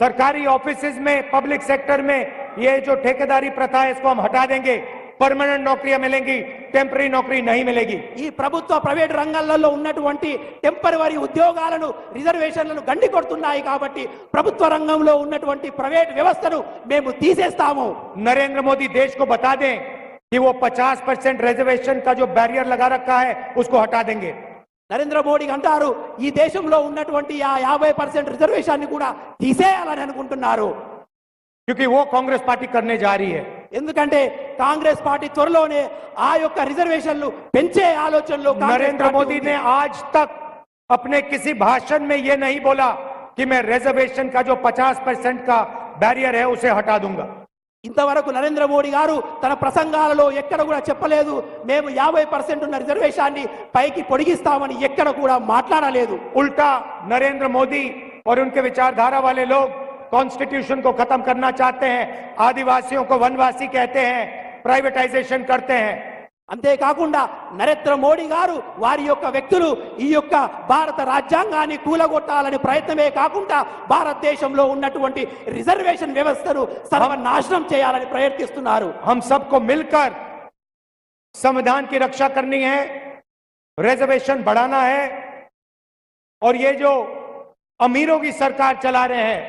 सरकारी ऑफिसेज में public sector में ये जो ठेकेदारी प्रथा है इसको हम हटा देंगे परमानेंट नौकरियां मिलेंगी टेम्पररी नौकरी नहीं मिलेगी ఈ ప్రభుత్వ ప్రైవేట్ రంగాలలో ఉన్నటువంటి టెంపరవరీ ఉద్యోగాలను రిజర్వేషన్లను గండి కొడుతున్నాయి కాబట్టి ప్రభుత్వ రంగంలో ఉన్నటువంటి ప్రైవేట్ వ్యవస్థను మేము తీసేస్తాము नरेंद्र मोदी देश को बता दें कि वो 50 परसेंट रिजर्वेशन का जो बैरियर लगा रखा है उसको हटा देंगे నరేంద్ర మోడీ అంటారు ఈ దేశంలో ఉన్నటువంటి ఆ యాభై పర్సెంట్ రిజర్వేషన్ కూడా తీసేయాలని అనుకుంటున్నారు क्योंकि वो कांग्रेस पार्टी करने जा रही है ఎందుకంటే కాంగ్రెస్ పార్టీ త్వరలోనే ఆ యొక్క రిజర్వేషన్లు పెంచే ఆలోచనలో కాంగ్రెస్ नरेंद्र పార్టీ मोदी ఉంది. ने आज तक अपने किसी भाषण में ये नहीं बोला कि मैं रिजर्वेशन का जो 50 परसेंट का बैरियर है उसे हटा दूंगा ఇంతవరకు నరేంద్ర మోడీ గారు తన ప్రసంగాలలో ఎక్కడ కూడా చెప్పలేదు మేము యాభై పర్సెంట్ ఉన్న రిజర్వేషన్ని పైకి పొడిగిస్తామని ఎక్కడ కూడా మాట్లాడలేదు उल्टा नरेंद्र मोदी और उनके विचारधारा वाले लोग कॉन्स्टिट्यूशन को खत्म करना चाहते हैं आदिवासियों को वनवासी कहते हैं प्राइवेटाइजेशन करते हैं అంతేకాకుండా నరేంద్ర మోడీ గారు వారి యొక్క వ్యక్తులు ఈ యొక్క భారత రాజ్యాంగాన్ని కూలగొట్టాలని ప్రయత్నమే కాకుండా భారతదేశంలో ఉన్నటువంటి రిజర్వేషన్ వ్యవస్థను సర్వనాశనం చేయాలని ప్రయత్నిస్తున్నారు हम सबको मिलकर संविधान की रक्षा करनी है रिजर्वेशन बढ़ाना है और ये जो अमीरों की सरकार चला रहे हैं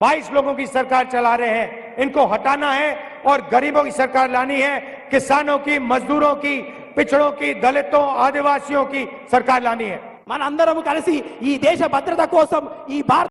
बाईस लोगों की सरकार चला रहे हैं इनको हटाना है और गरीबों की सरकार लानी है किसानों की मजदूरों की पिछड़ों की दलितों आदिवासियों की सरकार लानी है మనందరం కలిసి ఈ దేశ భద్రత కోసం ఈ భారత